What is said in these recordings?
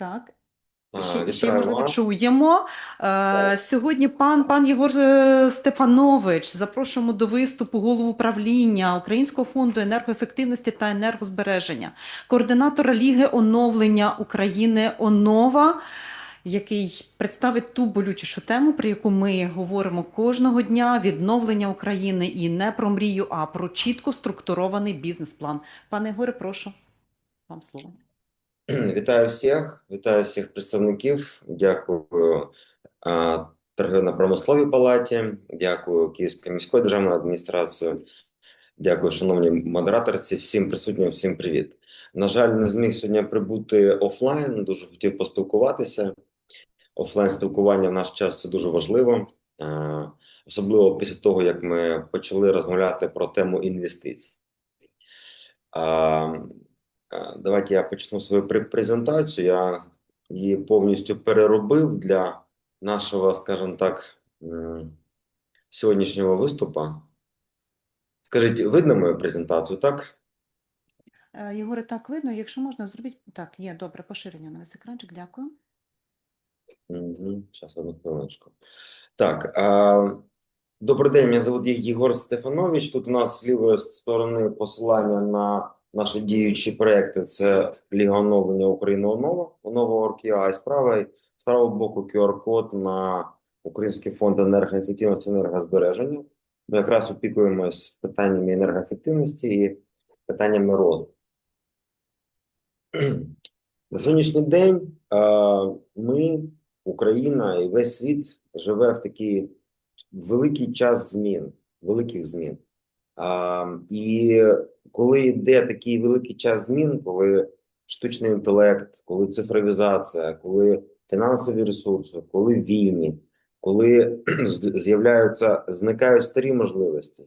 Так. Ще, ще можливо чуємо. Е, сьогодні пан, пан Єгор е, Стефанович. Запрошуємо до виступу голову правління Українського фонду енергоефективності та енергозбереження, координатора Ліги оновлення України ОНОВА, який представить ту болючішу тему, про яку ми говоримо кожного дня: відновлення України і не про мрію, а про чітко структурований бізнес-план. Пане Єгоре, прошу вам слово. Вітаю всіх, вітаю всіх представників. Дякую а, торговельно-промисловій палаті, дякую Київської міської державної адміністрації, дякую, шановні модераторці, всім присутнім, всім привіт. На жаль, не зміг сьогодні прибути офлайн, дуже хотів поспілкуватися. Офлайн спілкування в наш час це дуже важливо, особливо після того, як ми почали розмовляти про тему інвестицій. Е, Давайте я почну свою презентацію. Я її повністю переробив для нашого, скажімо так, сьогоднішнього виступу. Скажіть, видно мою презентацію, так? Е, Єгоре, так видно. Якщо можна, зробіть так. Є добре поширення на весь екранчик. Дякую. Угу. Зараз, одну хвилиночку. Так, а, добрий день, мене звуть Єгор Стефанович. Тут у нас з лівої сторони посилання на наші діючі проекти. Це Ліга оновлення України ОНОВА, ОНОВА ОРКІА, і з правої, з правого боку QR-код на Український фонд енергоефективності та енергозбереження. Ми якраз опікуємось питаннями енергоефективності і питаннями розвитку. На сьогоднішній день ми, Україна і весь світ живе в такий великий час змін, великих змін. І коли йде такий великий час змін, коли штучний інтелект, коли цифровізація, коли фінансові ресурси, коли війни, коли з'являються, зникають старі можливості,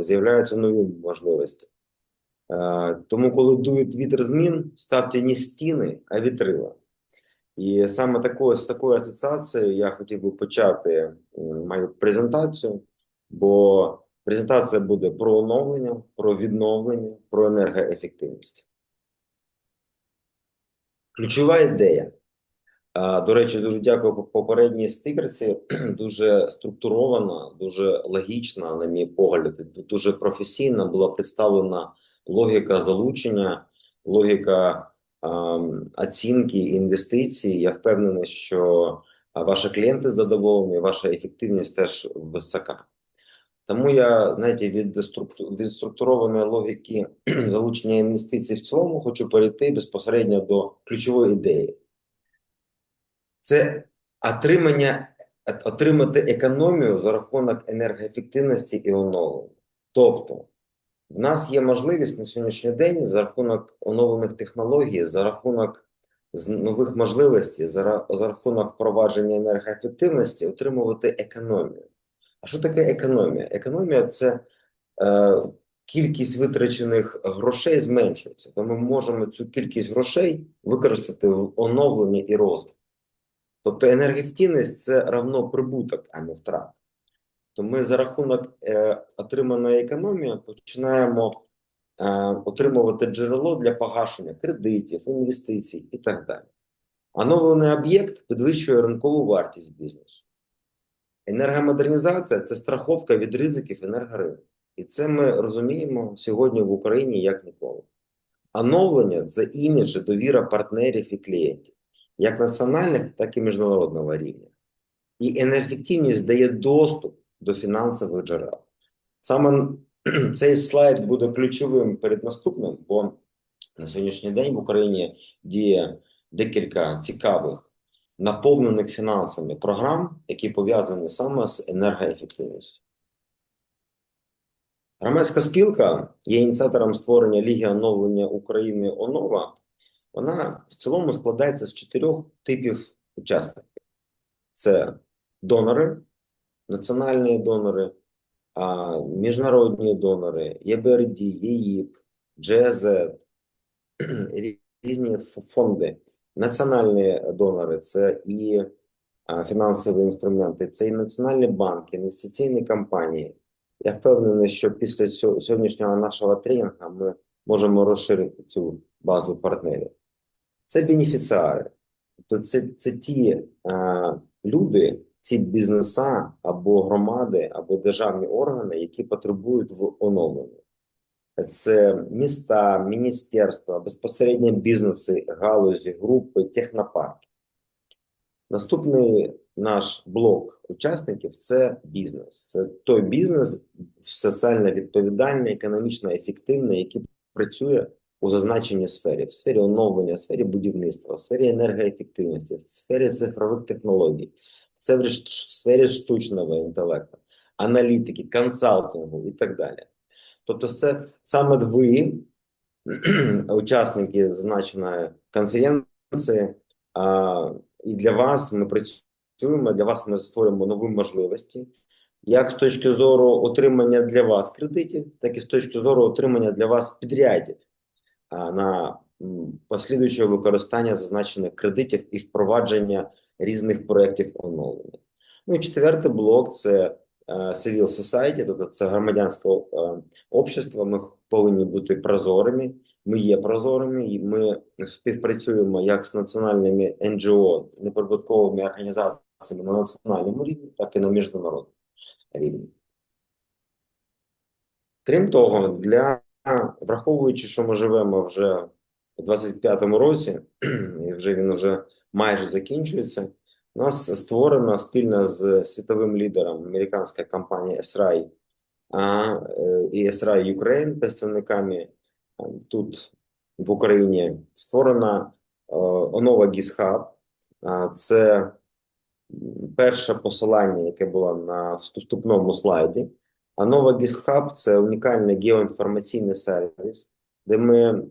з'являються нові можливості. Е, Тому, коли дує вітер змін, ставте не стіни, а вітрила. І саме такою, з такою асоціацією я хотів би почати мою презентацію, бо презентація буде про оновлення, про відновлення, про енергоефективність. Ключова ідея. До речі, дуже дякую по- попередній спікерці. Дуже структурована, дуже логічна, на мій погляд, дуже професійна була представлена логіка залучення, логіка ем, оцінки інвестицій. Я впевнений, що ваші клієнти задоволені, ваша ефективність теж висока. Тому я, знаєте, від, структу, від структурованої логіки залучення інвестицій в цілому хочу перейти безпосередньо до ключової ідеї. Це отримання, отримати економію за рахунок енергоефективності і оновлення. Тобто, в нас є можливість на сьогоднішній день за рахунок оновлених технологій, за рахунок нових можливостей, за рахунок впровадження енергоефективності отримувати економію. А що таке економія? Економія це е, кількість витрачених грошей зменшується. То ми можемо цю кількість грошей використати в оновленні і розвитку. Тобто енергоефективність це равно прибуток, а не втрат. То ми за рахунок е, отриманої економії починаємо е, отримувати джерело для погашення кредитів, інвестицій і так далі. Оновлений об'єкт підвищує ринкову вартість бізнесу. Енергомодернізація це страховка від ризиків енергоринку. І це ми розуміємо сьогодні в Україні як ніколи. Оновлення це імідж довіра партнерів і клієнтів, як національних, так і міжнародного рівня. І енергоефективність дає доступ до фінансових джерел. Саме цей слайд буде ключовим перед наступним, бо на сьогоднішній день в Україні діє декілька цікавих наповнених фінансами програм, які пов'язані саме з енергоефективністю. Громадська спілка є ініціатором створення Ліги оновлення України ОНОВА. Вона в цілому складається з чотирьох типів учасників: це донори, національні донори, міжнародні донори, ЄБРД, ЄІП, ДЖЗ, різні фонди. Національні донори це і фінансові інструменти, це і національні банки, інвестиційні компанії. Я впевнений, що після сьо- сьогоднішнього нашого тренінгу ми можемо розширити цю базу партнерів. Це бенефіціари. то це, це ті е, люди, ці бізнеса або громади, або державні органи, які потребують в оновленні. Це міста, міністерства, безпосередньо бізнеси, галузі, групи, технопарки. Наступний наш блок учасників це бізнес. Це той бізнес соціально відповідальний, економічно ефективний, який працює у зазначеній сфері, в сфері оновлення, в сфері будівництва, в сфері енергоефективності, в сфері цифрових технологій, в сфері, штучного інтелекту, аналітики, консалтингу і так далі. Тобто, це саме ви, учасники зазначеної конференції, а, і для вас ми працюємо, для вас ми створюємо нові можливості, як з точки зору отримання для вас кредитів, так і з точки зору отримання для вас підрядів а, на послідуюче використання зазначених кредитів і впровадження різних проєктів оновлення. Ну і четвертий блок це civil society, тобто це громадянське е, общество. Ми повинні бути прозорими. Ми є прозорими, і ми співпрацюємо як з національними НГО, неприбутковими організаціями на національному рівні, так і на міжнародному рівні. Крім того, для враховуючи, що ми живемо вже у 25-му році, і вже він вже майже закінчується. У нас створена спільно з світовим лідером американська компанія SRI е, і SRI Ukraine, представниками тут в Україні створена онова GitHub. Це перше посилання, яке було на вступному слайді. А нова GitHub – це унікальний геоінформаційний сервіс, де ми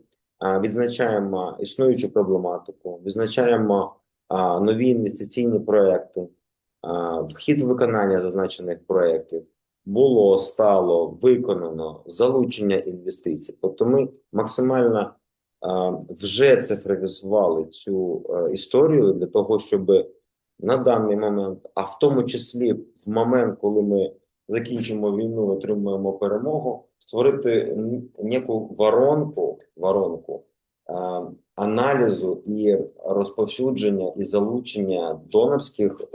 відзначаємо існуючу проблематику, відзначаємо нові інвестиційні проекти, вхід виконання зазначених проєктів, було, стало, виконано, залучення інвестицій. Тобто ми максимально а, вже цифровізували цю а, історію для того, щоб на даний момент, а в тому числі в момент, коли ми закінчимо війну, отримуємо перемогу, створити н- неку воронку, воронку а, аналізу і розповсюдження і залучення донорських е,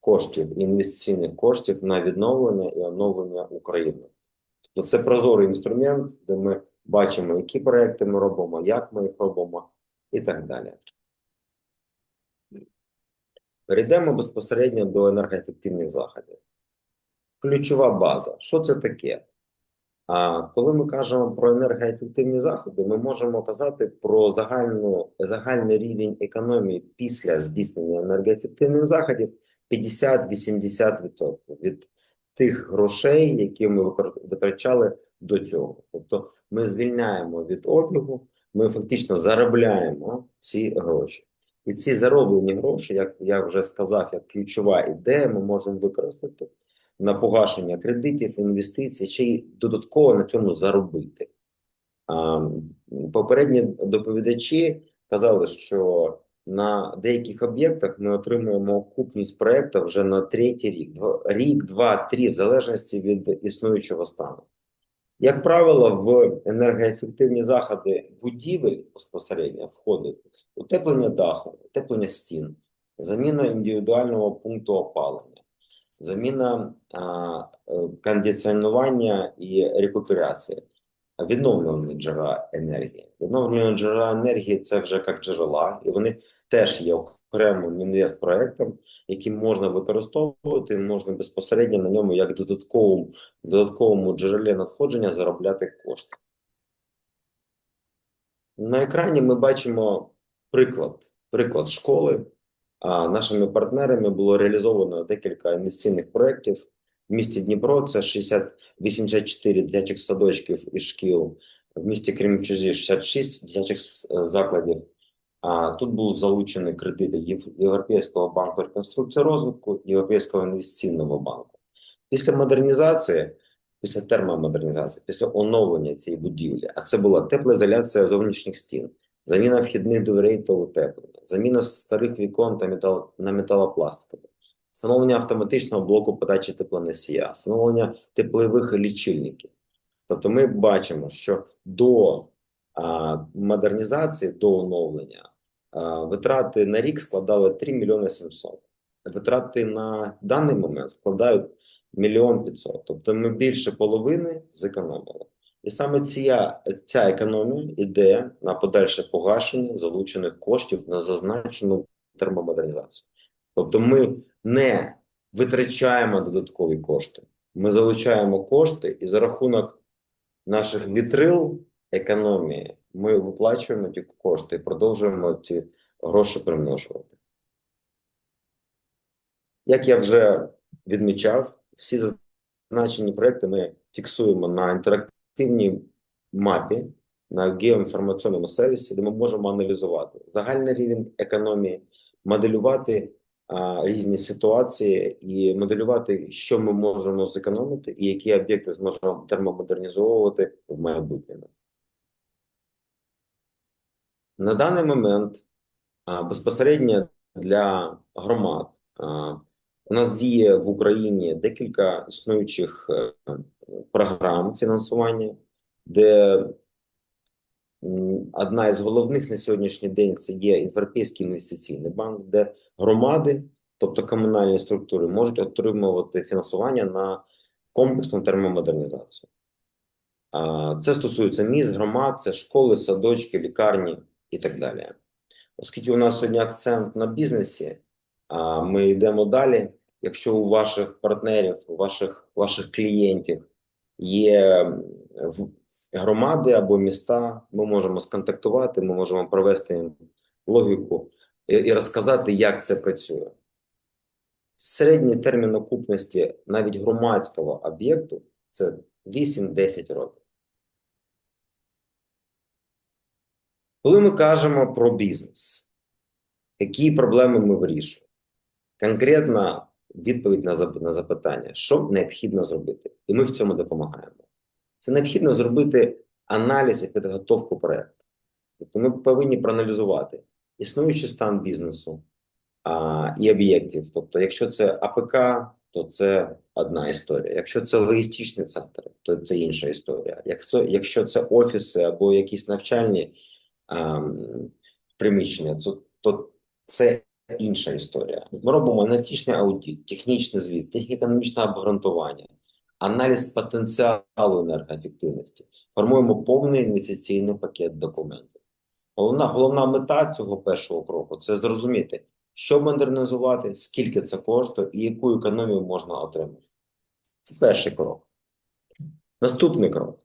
коштів, інвестиційних коштів на відновлення і оновлення України. Тобто це прозорий інструмент, де ми бачимо, які проекти ми робимо, як ми їх робимо, і так далі. Перейдемо безпосередньо до енергоефективних заходів. Ключова база. Що це таке? А коли ми кажемо про енергоефективні заходи, ми можемо казати про загальну, загальний рівень економії після здійснення енергоефективних заходів 50-80% від тих грошей, які ми витрачали до цього. Тобто ми звільняємо від обігу, ми фактично заробляємо ці гроші. І ці зароблені гроші, як я вже сказав, як ключова ідея, ми можемо використати на погашення кредитів, інвестицій, чи додатково на цьому заробити. Попередні доповідачі казали, що на деяких об'єктах ми отримуємо окупність проєкту вже на третій рік, рік, два, три, в залежності від існуючого стану. Як правило, в енергоефективні заходи будівель безпосередньо входить утеплення даху, утеплення стін, заміна індивідуального пункту опалення, заміна е, кондиціонування і рекуперація, відновлювані джерела енергії. Відновлювані джерела енергії це вже як джерела, і вони теж є окремим інвестпроектом, який можна використовувати, можна безпосередньо на ньому як додатковому, додатковому джерелі надходження заробляти кошти. На екрані ми бачимо приклад, приклад школи. Нашими партнерами було реалізовано декілька інвестиційних проєктів. В місті Дніпро це 60, 84 дитячих садочків і шкіл, в місті Кремчузі 66 дитячих е, закладів. А тут були залучені кредити Єв- Європейського банку реконструкції розвитку, Європейського інвестиційного банку. Після модернізації, після термомодернізації, після оновлення цієї будівлі, а це була теплоізоляція зовнішніх стін, заміна вхідних дверей та утеплення, заміна старих вікон та метал, на металопластикові, встановлення автоматичного блоку подачі теплоносія, встановлення теплових лічильників. Тобто ми бачимо, що до а, модернізації, до оновлення витрати на рік складали 3 мільйони 700. Витрати на даний момент складають мільйон 500. Тобто ми більше половини зекономили. І саме ця, ця економія йде на подальше погашення залучених коштів на зазначену термомодернізацію. Тобто ми не витрачаємо додаткові кошти, ми залучаємо кошти і за рахунок наших вітрил економії ми виплачуємо ті кошти і продовжуємо ці гроші примножувати. Як я вже відмічав, всі зазначені проекти ми фіксуємо на інтерактивній мапі, на геоінформаційному сервісі, де ми можемо аналізувати загальний рівень економії, моделювати а, різні ситуації і моделювати, що ми можемо зекономити, і які об'єкти зможемо термомодернізовувати в майбутньому. На даний момент а, безпосередньо для громад а, у нас діє в Україні декілька існуючих е, програм фінансування, де одна із головних на сьогоднішній день це є Європейський інвестиційний банк, де громади, тобто комунальні структури, можуть отримувати фінансування на комплексну термомодернізацію. Це стосується міст, громад, це школи, садочки, лікарні і так далі. Оскільки у нас сьогодні акцент на бізнесі, а ми йдемо далі. Якщо у ваших партнерів, у ваших, ваших клієнтів є громади або міста, ми можемо сконтактувати, ми можемо провести їм логіку і, і розказати, як це працює. Середній термін окупності навіть громадського об'єкту це 8-10 років. Коли ми кажемо про бізнес, які проблеми ми вирішуємо? Конкретна відповідь на на запитання, що необхідно зробити, і ми в цьому допомагаємо. Це необхідно зробити аналіз і підготовку проєкту. Тобто ми повинні проаналізувати існуючий стан бізнесу а, і об'єктів. Тобто, якщо це АПК, то це одна історія. Якщо це логістичний центр, то це інша історія. Якщо, якщо це офіси або якісь навчальні ем, приміщення, то, то це інша історія. Ми робимо аналітичний аудит, технічний звіт, техніко-економічне обґрунтування, аналіз потенціалу енергоефективності, формуємо повний інвестиційний пакет документів. Головна, головна мета цього першого кроку це зрозуміти, що модернізувати, скільки це коштує і яку економію можна отримати. Це перший крок. Наступний крок.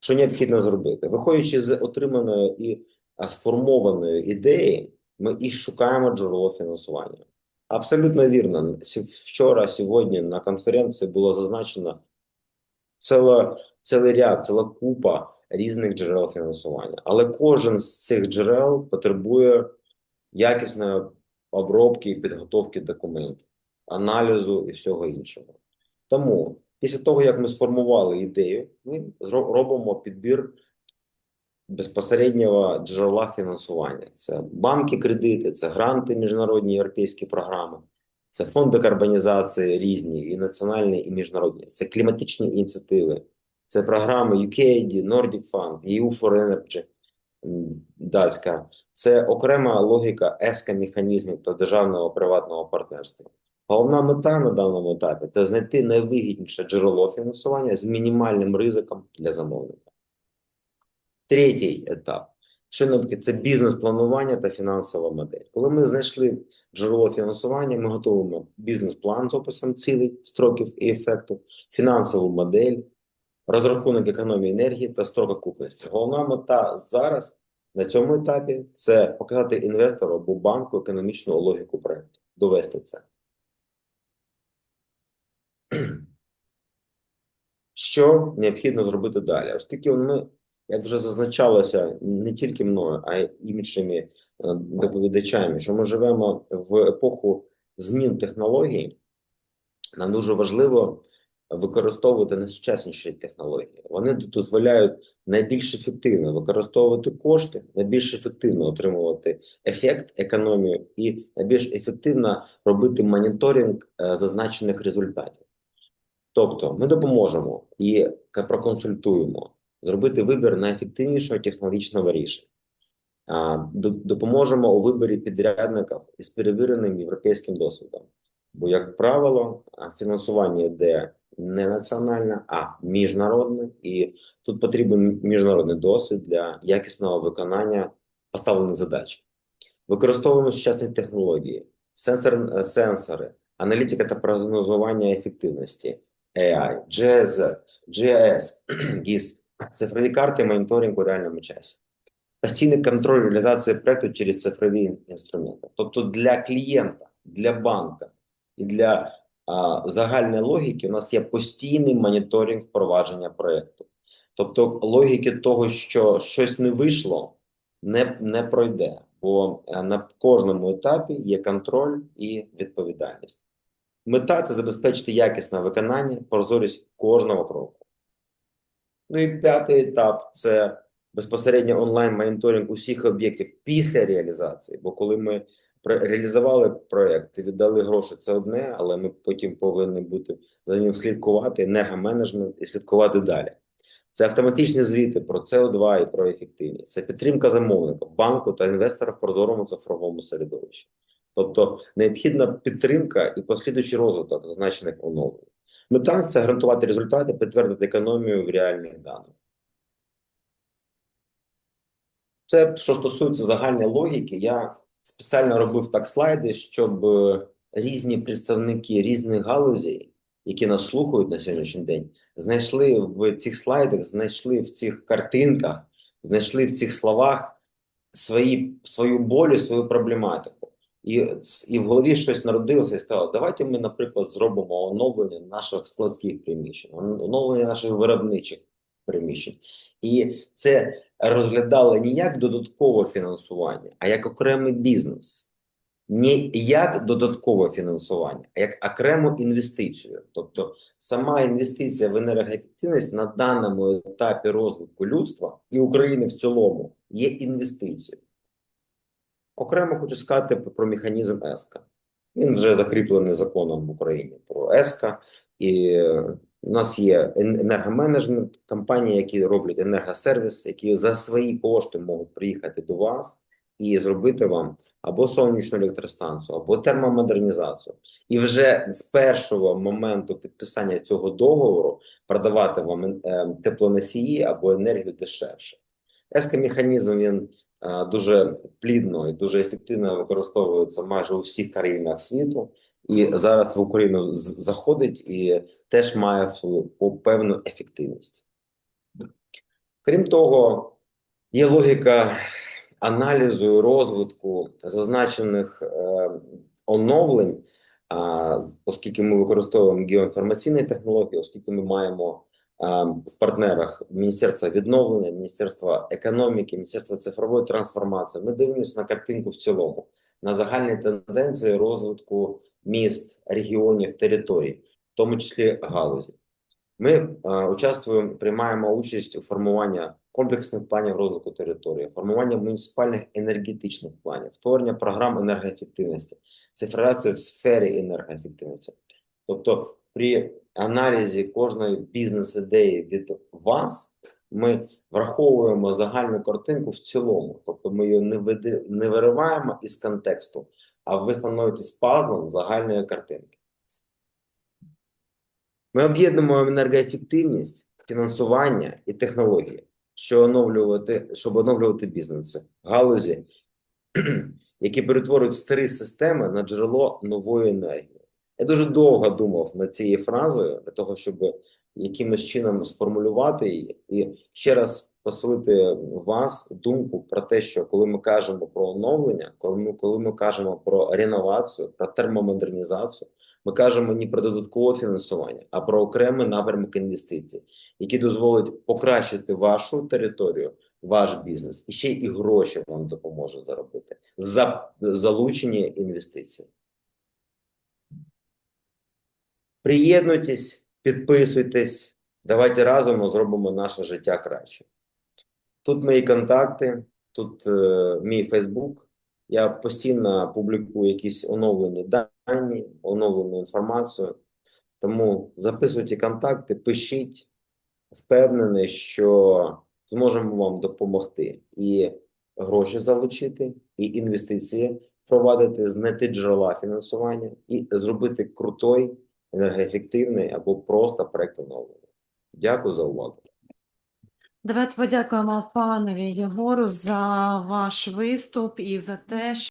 Що необхідно зробити? Виходячи з отриманої і сформованої ідеї, ми і шукаємо джерело фінансування. Абсолютно вірно. Вчора, сьогодні на конференції було зазначено ціла, цілий ряд, ціла купа різних джерел фінансування. Але кожен з цих джерел потребує якісної обробки і підготовки документів, аналізу і всього іншого. Тому після того, як ми сформували ідею, ми робимо підбір безпосереднього джерела фінансування. Це банки, кредити, це гранти, міжнародні європейські програми, це фонди карбонізації різні, і національні, і міжнародні, це кліматичні ініціативи, це програми UKAID, Nordic Fund, EU for Energy, датська. Це окрема логіка еска механізмів та державного приватного партнерства. Головна мета на даному етапі це знайти найвигідніше джерело фінансування з мінімальним ризиком для замовника. Третій етап. Навпаки, це бізнес-планування та фінансова модель. Коли ми знайшли джерело фінансування, ми готуємо бізнес-план з описом цілей, строків і ефекту, фінансову модель, розрахунок економії енергії та строк окупності. Головна мета зараз на цьому етапі це показати інвестору або банку економічну логіку проекту, довести це. Що необхідно зробити далі? Оскільки ми, як вже зазначалося не тільки мною, а й іншими е, доповідачами, що ми живемо в епоху змін технологій, нам дуже важливо використовувати найсучасніші технології. Вони дозволяють найбільш ефективно використовувати кошти, найбільш ефективно отримувати ефект, економію і найбільш ефективно робити моніторинг е, зазначених результатів. Тобто ми допоможемо і проконсультуємо зробити вибір найефективнішого технологічного рішення. Допоможемо у виборі підрядників із перевіреним європейським досвідом. Бо, як правило, фінансування йде не національне, а міжнародне, і тут потрібен міжнародний досвід для якісного виконання поставлених задач. Використовуємо сучасні технології, сенсор, е, сенсори, аналітика та прогнозування ефективності, AI, GIS, GIS, GIS, цифрові карти моніторинг у реальному часі. Постійний контроль реалізації проекту через цифрові інструменти. Тобто для клієнта, для банка і для а, загальної логіки у нас є постійний моніторинг впровадження проекту. Тобто логіки того, що щось не вийшло, не, не пройде, бо е, на кожному етапі є контроль і відповідальність. Мета це забезпечити якісне виконання, прозорість кожного кроку. Ну і п'ятий етап це безпосередньо онлайн-моніторинг усіх об'єктів після реалізації. Бо коли ми реалізували проєкт і віддали гроші, це одне, але ми потім повинні бути за ним слідкувати, енергоменеджмент і слідкувати далі. Це автоматичні звіти про СО2 і про ефективність. Це підтримка замовника, банку та інвестора в прозорому цифровому середовищі. Тобто необхідна підтримка і послідуючий розвиток зазначених оновлень. Мета це гарантувати результати, підтвердити економію в реальних даних. Це що стосується загальної логіки, я спеціально робив так слайди, щоб е, різні представники різних галузей, які нас слухають на сьогоднішній день, знайшли в цих слайдах, знайшли в цих картинках, знайшли в цих словах свої, свою болю, свою проблематику. І, і в голові щось народилося і сказали, давайте ми, наприклад, зробимо оновлення наших складських приміщень, оновлення наших виробничих приміщень. І це розглядали не як додаткове фінансування, а як окремий бізнес. Не як додаткове фінансування, а як окрему інвестицію. Тобто сама інвестиція в енергоефективність на даному етапі розвитку людства і України в цілому є інвестицією. Окремо хочу сказати про механізм ЕСКА. Він вже закріплений законом в Україні про ЕСКА, і е, у нас є енергоменеджмент, компанії, які роблять енергосервіс, які за свої кошти можуть приїхати до вас і зробити вам або сонячну електростанцію, або термомодернізацію. І вже з першого моменту підписання цього договору продавати вам е, теплоносії або енергію дешевше. ЕСКА механізм він дуже плідно і дуже ефективно використовується майже у всіх країнах світу. І зараз в Україну заходить і теж має певну ефективність. Крім того, є логіка аналізу і розвитку зазначених е, оновлень, оскільки ми використовуємо геоінформаційні технології, оскільки ми маємо в партнерах Міністерства відновлення, Міністерства економіки, Міністерства цифрової трансформації, ми дивимося на картинку в цілому, на загальні тенденції розвитку міст, регіонів, територій, в тому числі галузі. Ми е, участвуємо, приймаємо участь у формуванні комплексних планів розвитку території, формування муніципальних енергетичних планів, створення програм енергоефективності, цифровізація в сфері енергоефективності. Тобто, при аналізі кожної бізнес-ідеї від вас ми враховуємо загальну картинку в цілому, тобто ми її не, види, не вириваємо із контексту, а ви становитесь пазлом загальної картинки. Ми об'єднуємо енергоефективність, фінансування і технології, що оновлювати, щоб оновлювати бізнеси, галузі, які перетворюють старі системи на джерело нової енергії. Я дуже довго думав над цією фразою для того, щоб якимось чином сформулювати її, і ще раз поселити в вас думку про те, що коли ми кажемо про оновлення, коли ми, коли ми кажемо про реновацію, про термомодернізацію, ми кажемо не про додаткове фінансування, а про окремий напрямок інвестицій, який дозволить покращити вашу територію, ваш бізнес і ще і гроші вам допоможе заробити за залучені інвестиції. Приєднуйтесь, підписуйтесь, давайте разом зробимо наше життя краще. Тут мої контакти, тут е, мій Фейсбук. Я постійно публікую якісь оновлені дані, оновлену інформацію. Тому записуйте контакти, пишіть. Впевнений, що зможемо вам допомогти. І гроші залучити і інвестиції впровадити, знайти джерела фінансування і зробити крутой, енергоефективний або просто проект оновлення. Дякую за увагу. Давайте подякуємо панові Єгору за ваш виступ і за те,